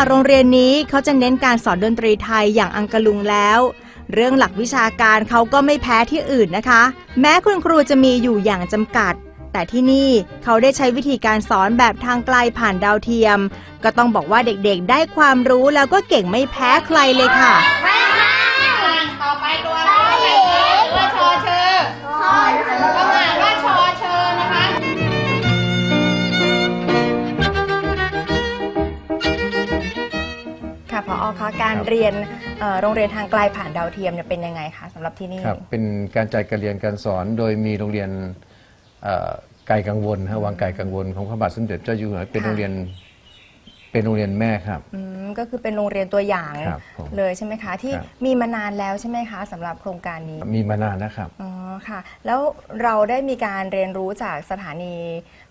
จากโรงเรียนนี้เขาจะเน้นการสอนดนตรีไทยอย่างอังกะลุงแล้ว เรื่องหลักวิชาการเขาก็ไม่แพ้ที่อื่นนะคะ แม้คุณครูจะมีอยู่อย่างจำกัด แต่ที่นี่เขาได้ใช้วิธีการสอนแบบทางไกลผ่านดาวเทียม ก็ต้องบอกว่าเด็กๆ ได้ความรู้แล้วก็เก่งไม่แพ้ใครเลยค่ะ การเรียนเอ่อโรงเรียนทางไกลผ่านดาวเทียมเนี่ยเป็นยังไงคะสำหรับที่นี่ ครับเป็นการจัดการเรียนการสอนโดยมีโรงเรียนเอ่อไก่กังวลฮะวังไก่กังวลของพระบาทสมเด็จเจ้าอยู่หัวเป็นค่ะ โรงเรียนเป็นโรงเรียนแม่ครับ อืมก็คือเป็นโรงเรียนตัวอย่างครับผมเลยใช่ไหมคะ ที่ครับ มีมานานแล้วใช่ไหมคะสำหรับโครงการนี้มีมานานนะครับ อ๋อค่ะ แล้วเราได้มีการเรียนรู้จากสถานี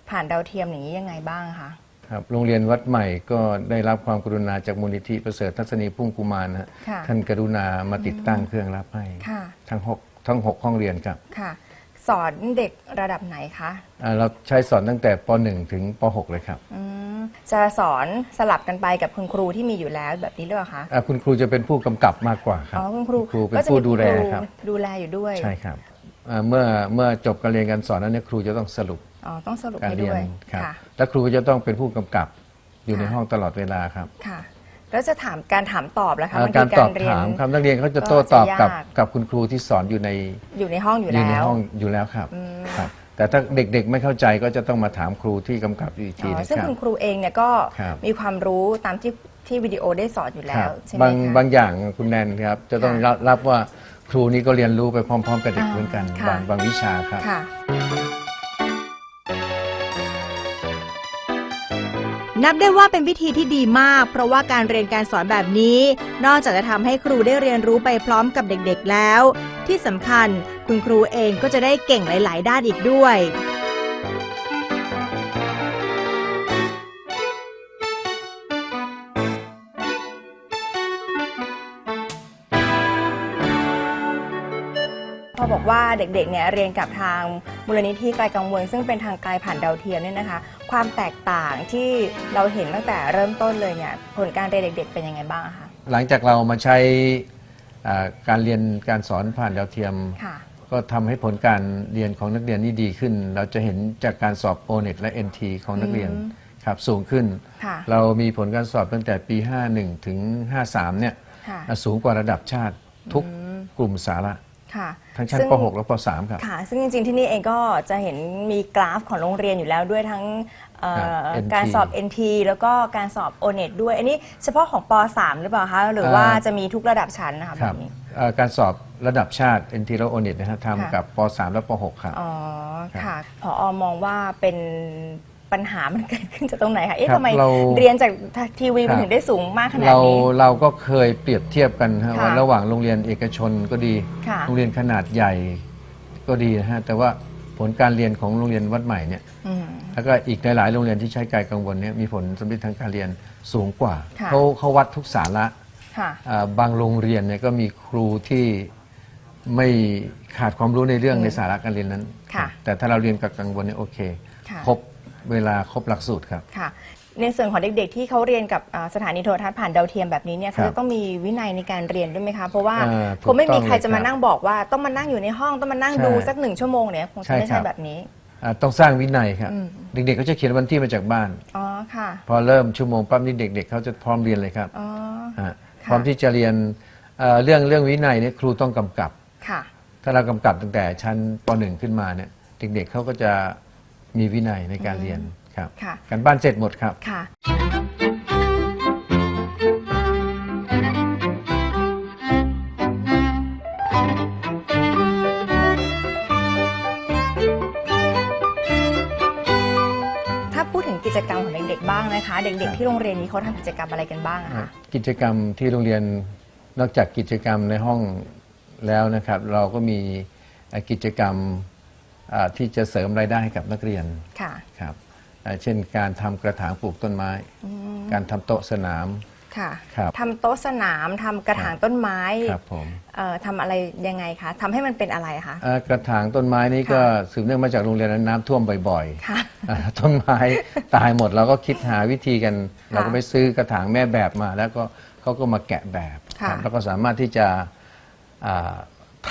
ผ่านดาวเทียมอย่างนี้ยังไงบ้างคะ ครับโรงเรียนวัดใหม่ก็ได้รับความกรุณาจากมูลนิธิประเสริฐทัศนีพุ่งกุมารนะฮะค่ะท่านกรุณามาติดตั้งเครื่องรับให้ค่ะ ทั้งหกทั้งหกห้องเรียนครับค่ะ สอนเด็กระดับไหนคะอ่าเราใช้สอนตั้งแต่ป .1 ถึงป .6 เลยครับอืมจะสอนสลับกันไปกับคุณครูที่มีอยู่แล้วแบบนี้หรือเปล่าคะอ่าคุณครูจะเป็นผู้กำกับมากกว่าครับอ๋อคุณครูครูเป็นก็จะผู้มีดูแลณครับ ดูแลอยู่ด้วย ใช่ครับอ่าเมื่อเมื่อจบการเรียนการสอนนั้นเนี่ยครูจะต้องสรุป อ๋อต้องสรุปการให้เรียด้นวยครับค่ะ และครูก็จะต้องเป็นผู้กำกับอยู่ในค่ะ ห้องตลอดเวลาครับค่ะ แล้วจะถามการถามตอบแล้วคะอ่าบางการทีตอบเรียน ถามครับนักเรียนเขาจะก็โต้ตอบจะยากกับกับคุณครูที่สอนอยู่ในอยู่ในห้องอยู่อยู่ในแล้วห้องอยู่แล้วครับอืมครับ แต่ถ้าเด็กๆไม่เข้าใจก็จะต้องมาถามครูที่กำกับอยู่อีกทีอ๋อนะซึ่งครัคุบ ณครูเองเนี่ยก็ครับ มีความรู้ตามที่ที่วิดีโอได้สอนอยู่แล้ครัวบใช่ไหมบางคะ บางอย่างคุณแนนครับจะต้องค่ะรับรับว่าครูนี้ก็เรียนรู้ไปพร้อม ๆ กับเด็กอ่าเหมือนกันค่ะ บางบางวิชาครับ ค่ะ นับได้ว่าเป็นวิธีที่ดีมาก เพราะว่าการเรียนการสอนแบบนี้ นอกจากจะทำให้ครูได้เรียนรู้ไปพร้อมกับเด็กๆแล้ว ที่สำคัญคุณครูเองก็จะได้เก่งหลาย ๆ ด้านอีกด้วย พอบอกว่าเด็กๆเนี่ยเรียนกับทางมูลนิธิไกลกังวลซึ่งเป็นทางไกลผ่านดาวเทียมเนี่ยนะคะ ความแตกต่างที่เราเห็นตั้งแต่เริ่มต้นเลยเนี่ยผลการเรียนเด็ก ๆ เป็นยังไงบ้างคะ หลังจากเรามาใช้อ่าการเรียนการสอนผ่านดาวเทียม ค่ะ ก็ทำให้ผลการเรียนของนักเรียนนี่ดีขึ้น เราจะเห็นจากการสอบ o n e t และ NT ของนักเรียนอืมครับสูงขึ้น ค่ะ เรามีผลการสอบตั้งแต่ปี 51 ถึง 53 เนี่ยค่ะอะสูงกว่าระดับชาติทุกอืมกลุ่มสาระ ค่ะทั้งชั้นซึ่ป .6 และป .3 ครับ ค่ะ ซึ่งจริงๆ ที่นี่เองก็จะเห็นมีกราฟของโรงเรียนอยู่แล้วด้วยทั้งเอ่อครับ NT การสอบ NT แล้วก็การสอบ o n e t ด้วย อันนี้เฉพาะของป .3 หรือเปล่าคะ หรือว่าเอ่อ จะมีทุกระดับชั้นนะคะคแบรับบนี้ เอ่อการสอบระดับชาติ NT และ o n e t นะฮะค่ะ ทำกับป .3 และป .6 ครับ อ๋อ ครับ ค่ะผอมองว่าเป็น ปัญหามันเกิดขึ้นจากตรงไหนคะเอ๊ะครับทำไมเราเรียนจากทีวีครัมันบถึงได้สูงมากขนาดเรานี้ เราก็เคยเปรียบเทียบกันฮะค่ะว่าระหว่างโรงเรียนเอกชนก็ดี ค่ะโรงเรียนขนาดใหญ่ก็ดีนะฮะแต่ว่าผลการเรียนของโรงเรียนวัดใหม่เนี่ยอืม แล้วก็อีกหลายๆโรงเรียนที่ใช้กายกังวลเนี่ยมีผลสำเร็จทางการเรียนสูงกว่าค่ะ เขาเขาวัดทุกสาระค่ะ อ่าบางโรงเรียนเนี่ยก็มีครูที่ไม่ขาดความรู้ในเรื่องอืมในสาระการเรียนนั้น ค่ะแต่ถ้าเราเรียนกับกังวลเนี่ยโอเคค่ะ ครบ เวลาครบหลักสูตรครับ ค่ะ ในส่วนของเด็กๆ ที่เขาเรียนกับอ่าสถานีโทรทัศน์ผ่านดาวเทียมแบบนี้เนี่ยครัเขาบจะต้องมีวินัยในการเรียนด้วยไหมคะ เพราะว่าอ่าถูกคงไม่มีใครต้องเลยจะมาครับนั่งบอกว่าต้องมานั่งอยู่ในห้องต้องมานั่งใช่ดูสักหนึ่งชั่วโมงเนี่ยคงจะไม่ใช่ครัใช่บแบบนี้ อ่าต้องสร้างวินัยครับ อืม เด็กๆก็จะเขียนวันที่มาจากบ้าน อ๋อค่ะพอเริ่มชั่วโมงปั๊บนี่เด็ก ๆเขาจะพร้อมเรียนเลยครับอ๋อ ฮะค่ะ พร้อมที่จะเรียนเอ่อเรื่องเรื่องวินัยเนี่ยครูต้องกำกับ ค่ะ ถ้าเรากำกับตั้งแต่ชั้นป .1 ขึ้นมาเนี่ยเด็กๆเขาก็จะ มีวินัยในการเรียนครับค่ะ การบ้านเสร็จหมดครับ ค่ะ ถ้าพูดถึงกิจกรรมของเด็กๆบ้างนะคะ เด็กครัๆบที่โรงเรียนนี้เขาทำกิจกรรมอะไรกันบ้างอะคะ กิจกรรมที่โรงเรียนนอกจากกิจกรรมในห้องแล้วนะครับ เราก็มีเอ่อกิจกรรม อ่าที่จะเสริมรายได้ให้กับนักเรียนค่ะ ครับอ่าเช่นการทำกระถางปลูกต้นไม้อืมการทำโต๊ะสนาม ค่ะครับทำโต๊ะสนามทำกระถางต้นไม้ครับผม เอ่อทำอะไรยังไงคะทำให้มันเป็นอะไรคะ เอ่อกระถางต้นไม้นี่ก็ค่ะสืบเนื่องมาจากโรงเรียนนั้นน้ำท่วมบ่อยๆค่ะอ่าต้นไม้ตายหมดเราก็คิดหาวิธีกันค่ะเราก็ไปซื้อกระถางแม่แบบมา แล้วก็เขาก็มาแกะแบบค่ะ ครับแล้วก็สามารถที่จะอ่า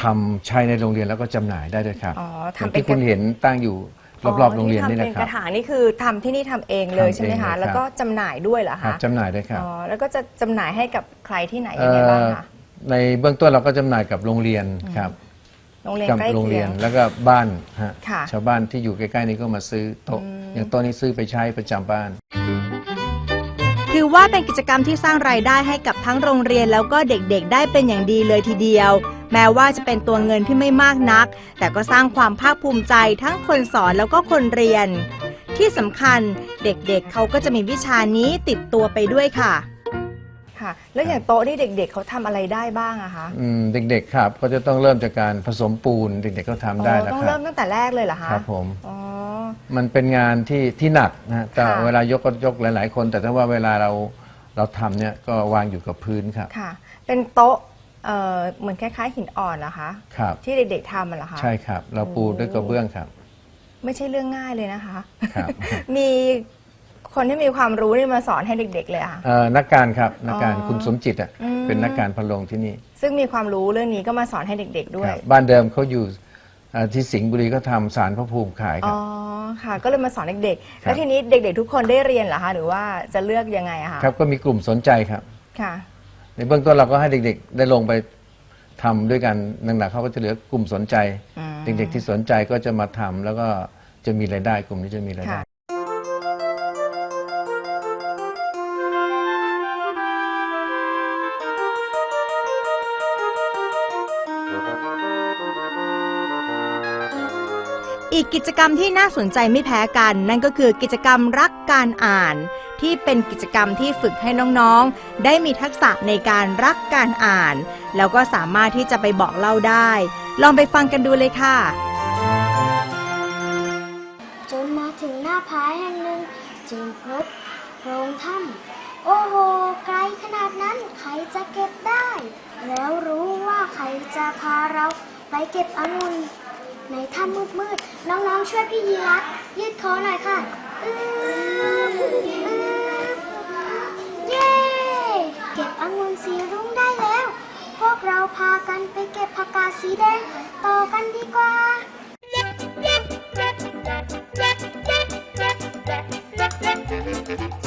ทำใช้ในโรงเรียนแล้วก็จำหน่ายได้ด้วยครับอ๋ออย่างทำเป็นที่คุณเห็นตั้งอยู่รอบๆโรงเรียนนี่แหละที่ทำเป็นคกรับ ระถางนี่คือทำที่นี่ทำเองเลยทำใช่ไหมเองเลยครัคะบแล้วก็จำหน่ายด้วยเหรอครับคะจำหน่ายได้ครับ อ๋อแล้วก็จะจำหน่ายให้กับใครที่ไหนเอ่ยังไงบ้างอคะในเบื้องต้นเราก็จำหน่ายกับโรงเรียนครับโรงเรียนกัใกล้โรงเคีเรียยงนแล้วก็บ้านฮะค่ะ ชาวบ้านที่อยู่ใกล้ๆนี้ก็มาซื้อโต๊ะอย่างโต๊ะนี้ซื้อไปใช้ประจำบ้าน ถือว่าเป็นกิจกรรมที่สร้างรายได้ให้กับทั้งโรงเรียนแล้วก็เด็กๆ ได้เป็นอย่างดีเลยทีเดียว แม้ว่าจะเป็นตัวเงินที่ไม่มากนัก แต่ก็สร้างความภาคภูมิใจทั้งคนสอนแล้วก็คนเรียน ที่สำคัญเด็กๆเขาก็จะมีวิชานี้ติดตัวไปด้วยค่ะ ค่ะ แล้วอย่างโต๊ะนี่เด็กๆ เขาทำอะไรได้บ้างอะคะอืมเด็กๆครับก็จะต้องเริ่มจากการผสมปูนเด็กๆก็ทำได้อ๋อแล้วต้องครัเริ่บมตั้งแต่แรกเลยเหรอคะครับผม อ๋อ มันเป็นงานที่ที่หนักนะฮะแต่ค่ะ เวลายกก็ยกหลาย ๆ คน แต่ถ้าว่าเวลาเราเราทำเนี่ยก็วางอยู่กับพื้นครับค่ะ เป็นโต๊ะเอ่อเหมือนคล้าย ๆ หินอ่อนนะคะ ครับ ที่เด็กๆทำมันเหรอคะ ใช่ครับ เราปูด้วยกระเบื้องครับ ไม่ใช่เรื่องง่ายเลยนะคะ ครับ มีคนที่มีความรู้นี่มาสอนให้เด็ก ๆ เลยอะค่ะ เอ่อนักการครับนักการอ๋อคุณสมจิตอะอืม เป็นนักการพะโลงที่นี่ซึ่งมีความรู้เรื่องนี้ก็มาสอนให้เด็ก ๆ ด้วคยรับบ้านเดิมเขาอยู่เอ่อที่สิงห์บุรีก็ทำสารพระภูมิขายคอ๋รัอบค่ะ ก็เลยมาสอนเด็กๆ ครับ แล้วทีนี้เด็กๆ ทุกคนได้เรียนเหรอคะหรือว่าจะเลือกยังไงอะคะครับก็มีกลุ่มสนใจครับ ค่ะ ในเบื้องต้นเราก็ให้เด็กๆ ได้ลงไปทำด้วยกันหนักๆเขาก็จะเหลือกลุ่มสนใจ อืม เด็กๆที่สนใจก็จะมาทำแล้วก็จะมีรายได้กลุ่มนี้จะมีรายได้ ค่ะ อีกกิจกรรมที่น่าสนใจไม่แพ้กัน นั่นก็คือกิจกรรมรักการอ่าน ที่เป็นกิจกรรมที่ฝึกให้น้องๆ ได้มีทักษะในการรักการอ่าน แล้วก็สามารถที่จะไปบอกเล่าได้ ลองไปฟังกันดูเลยค่ะ จนมาถึงหน้าผาแห่งหนึ่งจึงพบโพรงถ้ำโอ้โห ไกลขนาดนั้นใครจะเก็บได้ แล้วรู้ว่าใครจะพาเราไปเก็บองุ่น ในถ้ำมืดๆ น้องๆ ช่วยพี่ยีรัตยืดคอหน่อยค่ะอืมอืมเย้เก็บองุ่นสีรุ้งได้แล้ว พวกเราพากันไปเก็บผักกาดสีแดงต่อกันดีกว่าเ